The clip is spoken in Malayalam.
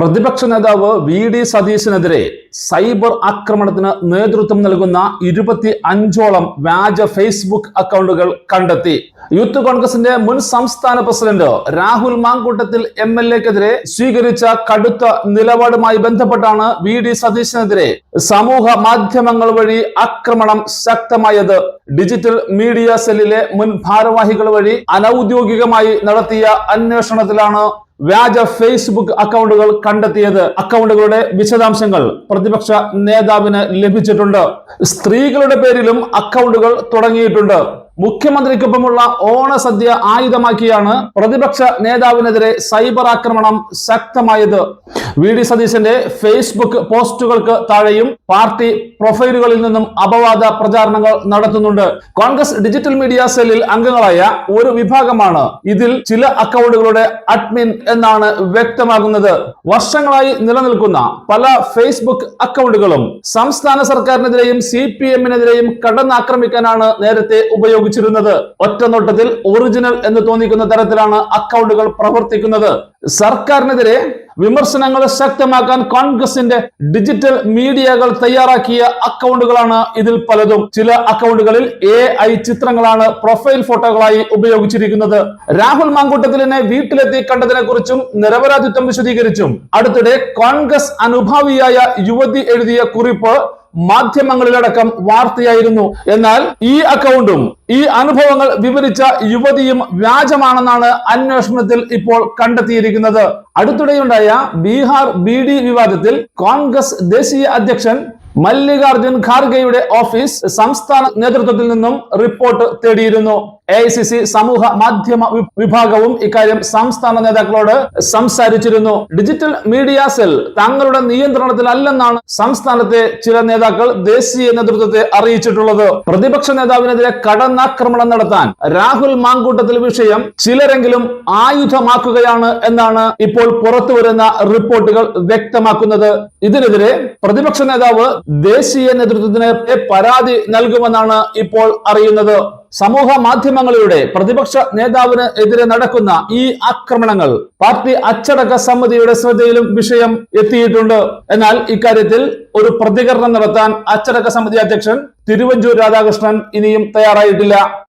പ്രതിപക്ഷ നേതാവ് വി ഡി സതീശനെതിരെ സൈബർ ആക്രമണത്തിന് നേതൃത്വം നൽകുന്ന ഇരുപത്തി അഞ്ചോളം വ്യാജ ഫേസ്ബുക്ക് അക്കൗണ്ടുകൾ കണ്ടെത്തി. യൂത്ത് കോൺഗ്രസിന്റെ മുൻ സംസ്ഥാന president Rahul Mankoottathil M L എക്കെതിരെ സ്വീകരിച്ച കടുത്ത നിലപാടുമായി ബന്ധപ്പെട്ടാണ് വി ഡി സതീശനെതിരെ സമൂഹ മാധ്യമങ്ങൾ വഴി ആക്രമണം ശക്തമായത്. ഡിജിറ്റൽ മീഡിയ സെല്ലിലെ മുൻ ഭാരവാഹികൾ വഴി അനൌദ്യോഗികമായി നടത്തിയ അന്വേഷണത്തിലാണ് വ്യാജ ഫേസ്ബുക്ക് അക്കൗണ്ടുകൾ കണ്ടെത്തിയത് അക്കൗണ്ടുകളുടെ വിശദാംശങ്ങൾ പ്രതിപക്ഷ നേതാവിന് ലഭിച്ചിട്ടുണ്ട്. സ്ത്രീകളുടെ പേരിലും അക്കൗണ്ടുകൾ തുടങ്ങിയിട്ടുണ്ട്. മുഖ്യമന്ത്രിക്കൊപ്പമുള്ള ഓണസദ്യ ആയുധമാക്കിയാണ് പ്രതിപക്ഷ നേതാവിനെതിരെ സൈബർ ആക്രമണം ശക്തമായത്. വി ഡി സതീശന്റെ ഫേസ്ബുക്ക് പോസ്റ്റുകൾക്ക് താഴെയും പാർട്ടി പ്രൊഫൈലുകളിൽ നിന്നും അപവാദ പ്രചാരണങ്ങൾ നടത്തുന്നുണ്ട്. കോൺഗ്രസ് ഡിജിറ്റൽ മീഡിയ സെല്ലിൽ അംഗങ്ങളായ ഒരു വിഭാഗമാണ് ഇതിൽ ചില അക്കൗണ്ടുകളുടെ അഡ്മിൻ എന്നാണ് വ്യക്തമാകുന്നത്. വർഷങ്ങളായി നിലനിൽക്കുന്ന പല ഫേസ്ബുക്ക് അക്കൗണ്ടുകളും സംസ്ഥാന സർക്കാരിനെതിരെയും സി പി എമ്മിനെതിരെയും കടന്നാക്രമിക്കാനാണ് നേരത്തെ ഉപയോഗിച്ചിരുന്നത് ഒറ്റ നോട്ടത്തിൽ ഒറിജിനൽ എന്ന് തോന്നിക്കുന്ന തരത്തിലാണ് അക്കൗണ്ടുകൾ പ്രവർത്തിക്കുന്നത്. സർക്കാരിനെതിരെ വിമർശനങ്ങൾ ശക്തമാക്കാൻ കോൺഗ്രസിന്റെ ഡിജിറ്റൽ മീഡിയകൾ തയ്യാറാക്കിയ അക്കൗണ്ടുകളാണ് ഇതിൽ പലതും. ചില അക്കൗണ്ടുകളിൽ എ ഐ ചിത്രങ്ങളാണ് പ്രൊഫൈൽ ഫോട്ടോകളായി ഉപയോഗിച്ചിരിക്കുന്നത്. രാഹുൽ മാങ്കൂട്ടത്തിലിനെ വീട്ടിലെത്തി കണ്ടതിനെ കുറിച്ചും നിരപരാധിത്വം വിശദീകരിച്ചും. അടുത്തിടെ കോൺഗ്രസ് അനുഭാവിയായ യുവതി എഴുതിയ കുറിപ്പ് മാധ്യമങ്ങളിലടക്കം വാർത്തയായിരുന്നു. എന്നാൽ ഈ അക്കൗണ്ടും ഈ അനുഭവങ്ങൾ വിവരിച്ച യുവതിയും വ്യാജമാണെന്നാണ് അന്വേഷണത്തിൽ ഇപ്പോൾ കണ്ടെത്തിയിരിക്കുന്നത്. അടുത്തിടെയുണ്ടായ ബീഹാർ ബി ഡി വിവാദത്തിൽ കോൺഗ്രസ് ദേശീയ അധ്യക്ഷൻ മല്ലികാർജുൻ ഖാർഗെയുടെ ഓഫീസ് സംസ്ഥാന നേതൃത്വത്തിൽ നിന്നും റിപ്പോർട്ട് തേടിയിരുന്നു. എ ഐ സി സമൂഹ മാധ്യമ വിഭാഗവും ഇക്കാര്യം സംസ്ഥാന നേതാക്കളോട് സംസാരിച്ചിരുന്നു. ഡിജിറ്റൽ മീഡിയ സെൽ തങ്ങളുടെ നിയന്ത്രണത്തിലല്ലെന്നാണ് സംസ്ഥാനത്തെ ചില നേതാക്കൾ ദേശീയ നേതൃത്വത്തെ അറിയിച്ചിട്ടുള്ളത്. പ്രതിപക്ഷ നേതാവിനെതിരെ കടന്നാക്രമണം നടത്താൻ രാഹുൽ മാങ്കൂട്ടത്തിൽ വിഷയം ചിലരെങ്കിലും ആയുധമാക്കുകയാണ് എന്നാണ് ഇപ്പോൾ പുറത്തുവരുന്ന റിപ്പോർട്ടുകൾ വ്യക്തമാക്കുന്നത്. ഇതിനെതിരെ പ്രതിപക്ഷ നേതാവ് ദേശീയ നേതൃത്വത്തിന് പരാതി നൽകുമെന്നാണ് ഇപ്പോൾ അറിയുന്നത്. സമൂഹ മാധ്യമങ്ങളിലൂടെ പ്രതിപക്ഷ നേതാവിന് എതിരെ നടക്കുന്ന ഈ ആക്രമണങ്ങൾ പാർട്ടി അച്ചടക്ക സമിതിയുടെ ശ്രദ്ധയിലും വിഷയം എത്തിയിട്ടുണ്ട്. എന്നാൽ ഇക്കാര്യത്തിൽ ഒരു പ്രതികരണം നടത്താൻ അച്ചടക്ക സമിതി അധ്യക്ഷൻ തിരുവഞ്ചൂർ രാധാകൃഷ്ണൻ ഇനിയും തയ്യാറായിട്ടില്ല.